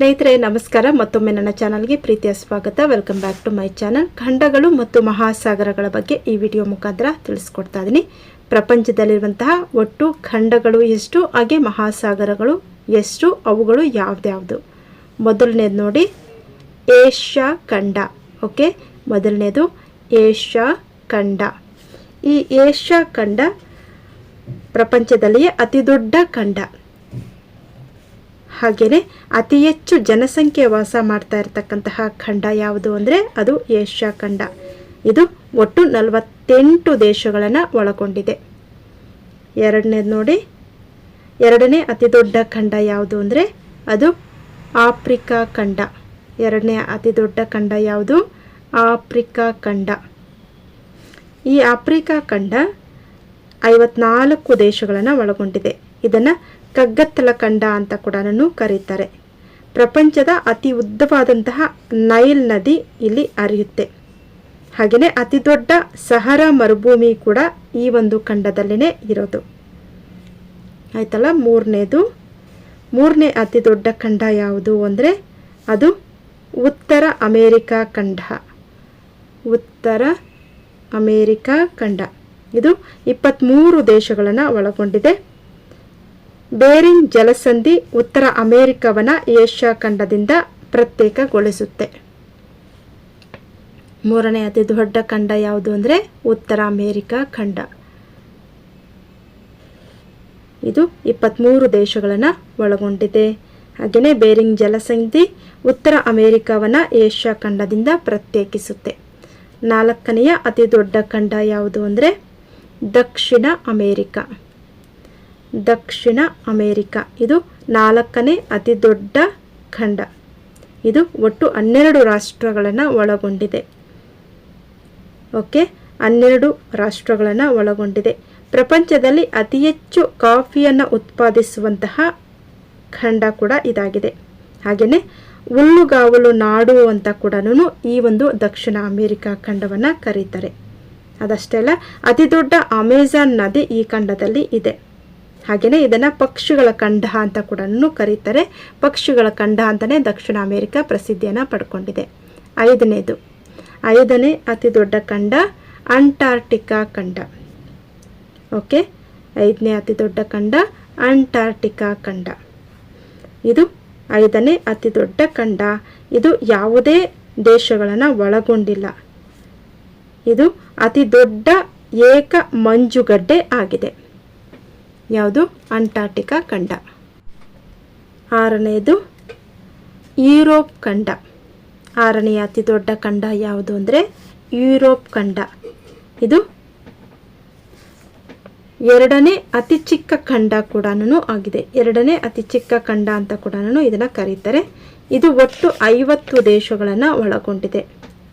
ಸ್ನೇಹಿತರೆ, ನಮಸ್ಕಾರ. ಮತ್ತೊಮ್ಮೆ ನನ್ನ ಚಾನಲ್ಗೆ ಪ್ರೀತಿಯ ಸ್ವಾಗತ. Welcome back to my channel ಖಂಡಗಳು ಮತ್ತು ಮಹಾಸಾಗರಗಳ ಬಗ್ಗೆ ಈ ವಿಡಿಯೋ ಮುಖಾಂತರ ತಿಳಿಸ್ಕೊಡ್ತಾ ಇದ್ದೀನಿ. ಪ್ರಪಂಚದಲ್ಲಿರುವಂತಹ ಒಟ್ಟು ಖಂಡಗಳು ಎಷ್ಟು, ಹಾಗೆ ಮಹಾಸಾಗರಗಳು ಎಷ್ಟು, ಅವುಗಳು ಯಾವ್ದ್ಯಾವ್ದು? ಮೊದಲನೇದು ನೋಡಿ, ಏಷ್ಯಾ ಖಂಡ, ಓಕೆ? ಮೊದಲನೇದು, ಏಷ್ಯಾ ಖಂಡ. ಈ ಏಷ್ಯಾ ಖಂಡ ಪ್ರಪಂಚದಲ್ಲಿಯೇ ಅತಿ ದೊಡ್ಡ ಖಂಡ. ಹಾಗೆಯೇ ಅತಿ ಹೆಚ್ಚು ಜನಸಂಖ್ಯೆ ವಾಸ ಮಾಡ್ತಾ ಇರತಕ್ಕಂತಹ ಖಂಡ ಯಾವುದು ಅಂದರೆ ಅದು ಏಷ್ಯಾ ಖಂಡ. ಇದು ಒಟ್ಟು ನಲವತ್ತೆಂಟು ದೇಶಗಳನ್ನು ಒಳಗೊಂಡಿದೆ. ಎರಡನೇದು ನೋಡಿ. ಎರಡನೇ ಅತಿ ದೊಡ್ಡ ಖಂಡ ಯಾವುದು ಅಂದರೆ ಅದು ಆಫ್ರಿಕಾ ಖಂಡ. ಎರಡನೇ ಅತಿ ದೊಡ್ಡ ಖಂಡ ಯಾವುದು? ಆಫ್ರಿಕಾ ಖಂಡ. ಈ ಆಫ್ರಿಕಾ ಖಂಡ ಐವತ್ನಾಲ್ಕು ದೇಶಗಳನ್ನು ಒಳಗೊಂಡಿದೆ. ಇದನ್ನು ಕಗ್ಗತ್ತಲ ಖಂಡ ಅಂತ ಕೂಡ ಕರೀತಾರೆ. ಪ್ರಪಂಚದ ಅತಿ ಉದ್ದವಾದಂತಹ ನೈಲ್ ನದಿ ಇಲ್ಲಿ ಹರಿಯುತ್ತೆ. ಹಾಗೆಯೇ ಅತಿ ದೊಡ್ಡ ಸಹರ ಮರುಭೂಮಿ ಕೂಡ ಈ ಒಂದು ಖಂಡದಲ್ಲಿನೇ ಇರೋದು. ಆಯ್ತಲ್ಲ, ಮೂರನೇದು. ಮೂರನೇ ಅತಿ ದೊಡ್ಡ ಖಂಡ ಯಾವುದು ಅಂದರೆ ಅದು ಉತ್ತರ ಅಮೇರಿಕಾ ಖಂಡ. ಉತ್ತರ ಅಮೇರಿಕಾ ಖಂಡ. ಇದು ಇಪ್ಪತ್ತ್ಮೂರು ದೇಶಗಳನ್ನು ಒಳಗೊಂಡಿದೆ. ಬೇರಿಂಗ್ ಜಲಸಂಧಿ ಉತ್ತರ ಅಮೆರಿಕವನ ಏಷ್ಯಾ ಖಂಡದಿಂದ ಪ್ರತ್ಯೇಕಗೊಳಿಸುತ್ತೆ. ಮೂರನೇ ಅತಿ ದೊಡ್ಡ ಖಂಡ ಯಾವುದು ಅಂದರೆ ಉತ್ತರ ಅಮೆರಿಕ ಖಂಡ. ಇದು ಇಪ್ಪತ್ತ್ಮೂರು ದೇಶಗಳನ್ನು ಒಳಗೊಂಡಿದೆ. ಹಾಗೆಯೇ ಬೇರಿಂಗ್ ಜಲಸಂಧಿ ಉತ್ತರ ಅಮೆರಿಕವನ್ನ ಏಷ್ಯಾ ಖಂಡದಿಂದ ಪ್ರತ್ಯೇಕಿಸುತ್ತೆ. ನಾಲ್ಕನೆಯ ಅತಿ ದೊಡ್ಡ ಖಂಡ ಯಾವುದು ಅಂದರೆ ದಕ್ಷಿಣ ಅಮೇರಿಕಾ. ದಕ್ಷಿಣ ಅಮೇರಿಕ. ಇದು ನಾಲ್ಕನೇ ಅತಿ ದೊಡ್ಡ ಖಂಡ. ಇದು ಒಟ್ಟು ಹನ್ನೆರಡು ರಾಷ್ಟ್ರಗಳನ್ನು ಒಳಗೊಂಡಿದೆ. ಓಕೆ? ಹನ್ನೆರಡು ರಾಷ್ಟ್ರಗಳನ್ನು ಒಳಗೊಂಡಿದೆ. ಪ್ರಪಂಚದಲ್ಲಿ ಅತಿ ಹೆಚ್ಚು ಕಾಫಿಯನ್ನು ಉತ್ಪಾದಿಸುವಂತಹ ಖಂಡ ಕೂಡ ಇದಾಗಿದೆ. ಹಾಗೆಯೇ ಹುಲ್ಲುಗಾವಲು ನಾಡು ಅಂತ ಕೂಡ ಈ ಒಂದು ದಕ್ಷಿಣ ಅಮೇರಿಕಾ ಖಂಡವನ್ನು ಕರೀತಾರೆ. ಅದಷ್ಟೇ ಅಲ್ಲ, ಅತಿ ದೊಡ್ಡ ಅಮೆಜಾನ್ ನದಿ ಈ ಖಂಡದಲ್ಲಿ ಇದೆ. ಹಾಗೆಯೇ ಇದನ್ನು ಪಕ್ಷಿಗಳ ಖಂಡ ಅಂತ ಕೂಡ ಕರೀತಾರೆ. ಪಕ್ಷಿಗಳ ಖಂಡ ಅಂತಲೇ ದಕ್ಷಿಣ ಅಮೆರಿಕ ಪ್ರಸಿದ್ಧಿಯನ್ನು ಪಡ್ಕೊಂಡಿದೆ. ಐದನೇದು. ಐದನೇ ಅತಿ ದೊಡ್ಡ ಖಂಡ ಅಂಟಾರ್ಟಿಕಾ ಖಂಡ ಓಕೆ? ಐದನೇ ಅತಿ ದೊಡ್ಡ ಖಂಡ ಅಂಟಾರ್ಟಿಕಾ ಖಂಡ ಇದು ಐದನೇ ಅತಿ ದೊಡ್ಡ ಖಂಡ ಇದು ಯಾವುದೇ ದೇಶಗಳನ್ನು ಒಳಗೊಂಡಿಲ್ಲ. ಇದು ಅತಿ ದೊಡ್ಡ ಏಕ ಮಂಜುಗಡ್ಡೆ ಆಗಿದೆ. ಯಾವುದು? ಅಂಟಾರ್ಟಿಕಾ ಖಂಡ. ಆರನೆಯದು, ಯುರೋಪ್ ಖಂಡ. ಆರನೆಯ ಅತಿ ದೊಡ್ಡ ಖಂಡ ಯಾವುದು ಅಂದರೆ ಯುರೋಪ್ ಖಂಡ. ಇದು ಎರಡನೇ ಅತಿ ಚಿಕ್ಕ ಖಂಡ ಕೂಡ ಆಗಿದೆ. ಎರಡನೇ ಅತಿ ಚಿಕ್ಕ ಖಂಡ ಅಂತ ಕೂಡ ಇದನ್ನು ಕರೀತಾರೆ. ಇದು ಒಟ್ಟು ಐವತ್ತು ದೇಶಗಳನ್ನು ಒಳಗೊಂಡಿದೆ.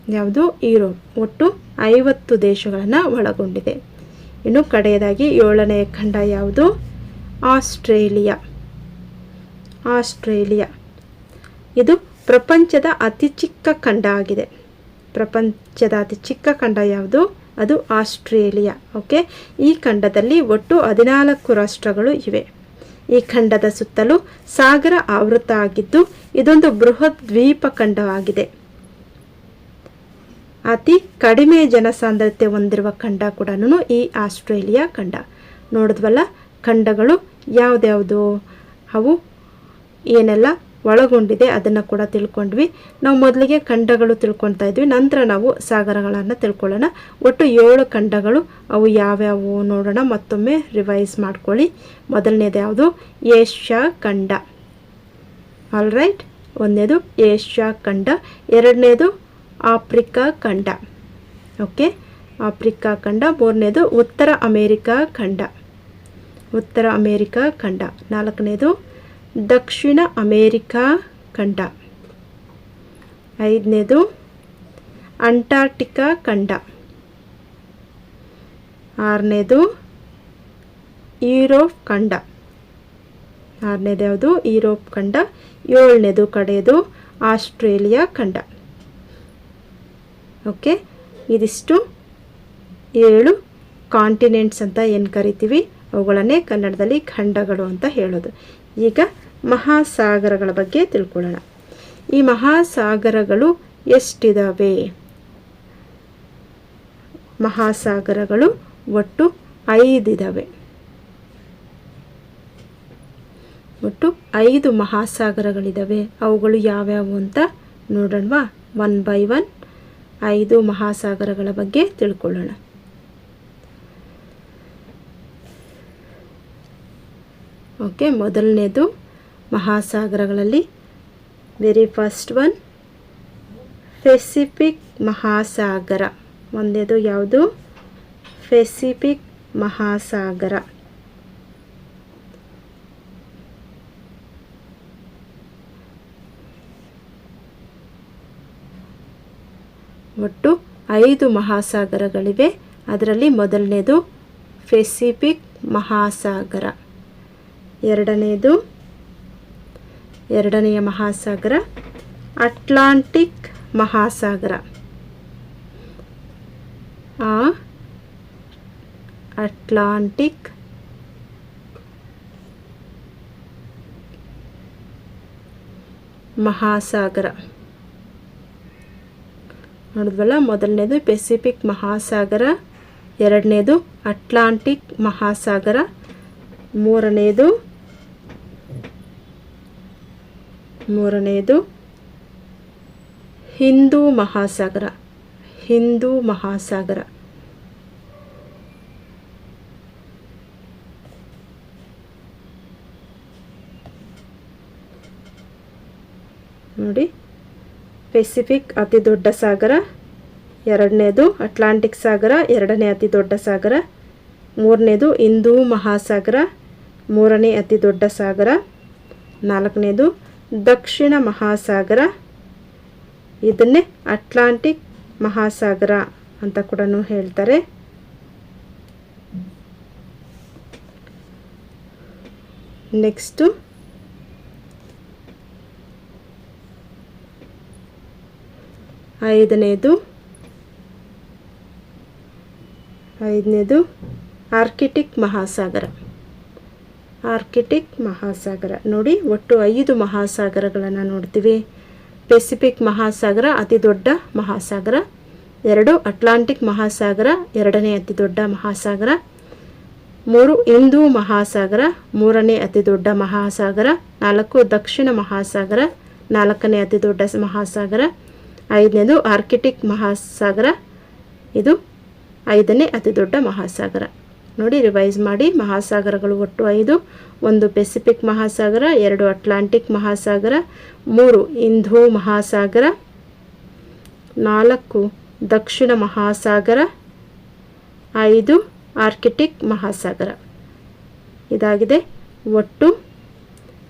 ಯಾವುದು? ಯುರೋಪ್. ಒಟ್ಟು ಐವತ್ತು ದೇಶಗಳನ್ನು ಒಳಗೊಂಡಿದೆ. ಇನ್ನು ಕಡೆಯದಾಗಿ ಏಳನೆಯ ಖಂಡ ಯಾವುದು? ಆಸ್ಟ್ರೇಲಿಯಾ. ಆಸ್ಟ್ರೇಲಿಯಾ. ಇದು ಪ್ರಪಂಚದ ಅತಿ ಚಿಕ್ಕ ಖಂಡ ಆಗಿದೆ. ಪ್ರಪಂಚದ ಅತಿ ಚಿಕ್ಕ ಖಂಡ ಯಾವುದು? ಅದು ಆಸ್ಟ್ರೇಲಿಯಾ. ಓಕೆ? ಈ ಖಂಡದಲ್ಲಿ ಒಟ್ಟು ಹದಿನಾಲ್ಕು ರಾಷ್ಟ್ರಗಳು ಇವೆ. ಈ ಖಂಡದ ಸುತ್ತಲೂ ಸಾಗರ ಆವೃತ ಆಗಿದ್ದು, ಇದೊಂದು ಬೃಹತ್ ದ್ವೀಪ ಖಂಡವಾಗಿದೆ. ಅತಿ ಕಡಿಮೆ ಜನಸಾಂದ್ರತೆ ಹೊಂದಿರುವ ಖಂಡ ಕೂಡ ಈ ಆಸ್ಟ್ರೇಲಿಯಾ ಖಂಡ. ನೋಡಿದ್ವಲ್ಲ, ಖಂಡಗಳು ಯಾವುದ್ಯಾವುದು? ಅವು ಏನೆಲ್ಲ ಒಳಗೊಂಡಿದೆ ಅದನ್ನು ಕೂಡ ತಿಳ್ಕೊಂಡ್ವಿ. ನಾವು ಮೊದಲಿಗೆ ಖಂಡಗಳು ತಿಳ್ಕೊಳ್ತಾ ಇದ್ವಿ, ನಂತರ ನಾವು ಸಾಗರಗಳನ್ನು ತಿಳ್ಕೊಳ್ಳೋಣ. ಒಟ್ಟು ಏಳು ಖಂಡಗಳು, ಅವು ಯಾವ್ಯಾವು ನೋಡೋಣ, ಮತ್ತೊಮ್ಮೆ ರಿವೈಸ್ ಮಾಡ್ಕೊಳ್ಳಿ. ಮೊದಲನೇದು ಯಾವುದು? ಏಷ್ಯಾ ಖಂಡ. ಆಲ್ ರೈಟ್ ಒಂದನೇದು ಏಷ್ಯಾ ಖಂಡ, ಎರಡನೇದು ಆಫ್ರಿಕಾ ಖಂಡ. ಓಕೆ? ಆಫ್ರಿಕಾ ಖಂಡ, ಮೂರನೇದು ಉತ್ತರ ಅಮೇರಿಕಾ ಖಂಡ. ಉತ್ತರ ಅಮೇರಿಕಾ ಖಂಡ. ನಾಲ್ಕನೇದು ದಕ್ಷಿಣ ಅಮೇರಿಕಾ ಖಂಡ. ಐದನೇದು ಅಂಟಾರ್ಟಿಕಾ ಖಂಡ. ಆರನೇದು ಯುರೋಪ್ ಖಂಡ. ಆರನೇದು ಯಾವುದು? ಯುರೋಪ್ ಖಂಡ. ಏಳನೇದು ಕಡೆಯದು ಆಸ್ಟ್ರೇಲಿಯಾ ಖಂಡ. ಓಕೆ ಇದಿಷ್ಟು ಏಳು ಕಾಂಟಿನೆಂಟ್ಸ್ ಅಂತ ಏನು ಕರಿತೀವಿ? ಅವುಗಳನ್ನೇ ಕನ್ನಡದಲ್ಲಿ ಖಂಡಗಳು ಅಂತ ಹೇಳೋದು. ಈಗ ಮಹಾಸಾಗರಗಳ ಬಗ್ಗೆ ತಿಳ್ಕೊಳ್ಳೋಣ. ಈ ಮಹಾಸಾಗರಗಳು ಎಷ್ಟಿದಾವೆ? ಮಹಾಸಾಗರಗಳು ಒಟ್ಟು ಐದಿದಾವೆ. ಒಟ್ಟು ಐದು ಮಹಾಸಾಗರಗಳಿದ್ದಾವೆ ಅವುಗಳು ಯಾವ್ಯಾವು ಅಂತ ನೋಡೋಣವಾ? ಒನ್ ಬೈ ಒನ್ ಐದು ಮಹಾಸಾಗರಗಳ ಬಗ್ಗೆ ತಿಳ್ಕೊಳ್ಳೋಣ. ಓಕೆ, ಮೊದಲನೇದು ಮಹಾಸಾಗರಗಳಲ್ಲಿ ವೆರಿ ಫಸ್ಟ್ ಒನ್, ಪೆಸಿಫಿಕ್ ಮಹಾಸಾಗರ. ಒಂದೇದು ಯಾವುದು? ಪೆಸಿಫಿಕ್ ಮಹಾಸಾಗರ. ಒಟ್ಟು ಐದು ಮಹಾಸಾಗರಗಳಿವೆ. ಅದರಲ್ಲಿ ಮೊದಲನೇದು ಪೆಸಿಫಿಕ್ ಮಹಾಸಾಗರ, ಎರಡನೇದು, ಎರಡನೆಯ ಮಹಾಸಾಗರ ಅಟ್ಲಾಂಟಿಕ್ ಮಹಾಸಾಗರ. ಆ ಅಟ್ಲಾಂಟಿಕ್ ಮಹಾಸಾಗರ. ನೋಡಿದ್ವಲ್ಲ? ಮೊದಲನೇದು ಪೆಸಿಫಿಕ್ ಮಹಾಸಾಗರ ಎರಡನೇದು ಅಟ್ಲಾಂಟಿಕ್ ಮಹಾಸಾಗರ ಮೂರನೆಯದು ಮೂರನೆಯದು ಹಿಂದೂ ಮಹಾಸಾಗರ. ಹಿಂದೂ ಮಹಾಸಾಗರ. ನೋಡಿ. ಪೆಸಿಫಿಕ್ ಅತಿ ದೊಡ್ಡ ಸಾಗರ, ಎರಡನೇದು ಅಟ್ಲಾಂಟಿಕ್ ಸಾಗರ, ಎರಡನೇ ಅತಿ ದೊಡ್ಡ ಸಾಗರ, ಮೂರನೇದು ಹಿಂದೂ ಮಹಾಸಾಗರ, ಮೂರನೇ ಅತಿ ದೊಡ್ಡ ಸಾಗರ, ನಾಲ್ಕನೇದು ದಕ್ಷಿಣ ಮಹಾಸಾಗರ, ಇದನ್ನೇ ಅಟ್ಲಾಂಟಿಕ್ ಮಹಾಸಾಗರ ಅಂತ ಕೂಡ ಹೇಳ್ತಾರೆ. ನೆಕ್ಸ್ಟು ಐದನೇದು. ಐದನೇದು, ಆರ್ಕಿಟಿಕ್ ಮಹಾಸಾಗರ. ಆರ್ಕಿಟಿಕ್ ಮಹಾಸಾಗರ. ನೋಡಿ, ಒಟ್ಟು ಐದು ಮಹಾಸಾಗರಗಳನ್ನು ನೋಡ್ತೀವಿ. ಪೆಸಿಫಿಕ್ ಮಹಾಸಾಗರ ಅತಿ ದೊಡ್ಡ ಮಹಾಸಾಗರ. ಎರಡು, ಅಟ್ಲಾಂಟಿಕ್ ಮಹಾಸಾಗರ. ಎರಡನೇ ಅತಿ ದೊಡ್ಡ ಮಹಾಸಾಗರ. ಮೂರು ಹಿಂದೂ ಮಹಾಸಾಗರ. ಮೂರನೇ ಅತಿ ದೊಡ್ಡ ಮಹಾಸಾಗರ. ನಾಲ್ಕು, ದಕ್ಷಿಣ ಮಹಾಸಾಗರ. ನಾಲ್ಕನೇ ಅತಿ ದೊಡ್ಡ ಮಹಾಸಾಗರ. ಐದನೇದು ಆರ್ಕಿಟಿಕ್ ಮಹಾಸಾಗರ. ಇದು ಐದನೇ ಅತಿ ದೊಡ್ಡ ಮಹಾಸಾಗರ. ನೋಡಿ, ರಿವೈಸ್ ಮಾಡಿ. ಮಹಾಸಾಗರಗಳು ಒಟ್ಟು ಐದು. ಒಂದು ಪೆಸಿಫಿಕ್ ಮಹಾಸಾಗರ, ಎರಡು ಅಟ್ಲಾಂಟಿಕ್ ಮಹಾಸಾಗರ, ಮೂರು ಇಂಧೋ ಮಹಾಸಾಗರ, ನಾಲ್ಕು ದಕ್ಷಿಣ ಮಹಾಸಾಗರ, ಐದು ಆರ್ಕಿಟಿಕ್ ಮಹಾಸಾಗರ. ಇದಾಗಿದೆ. ಒಟ್ಟು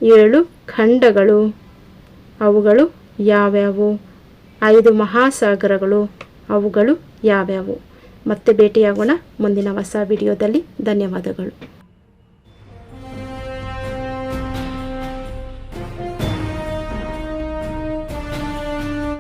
ಏಳು ಖಂಡಗಳು. ಅವುಗಳು ಯಾವ್ಯಾವು? ಐದು ಮಹಾಸಾಗರಗಳು ಅವುಗಳು ಯಾವ್ಯಾವು? ಮತ್ತೆ ಭೇಟಿಯಾಗೋಣ ಮುಂದಿನ ಹೊಸ ವಿಡಿಯೋದಲ್ಲಿ. ಧನ್ಯವಾದಗಳು.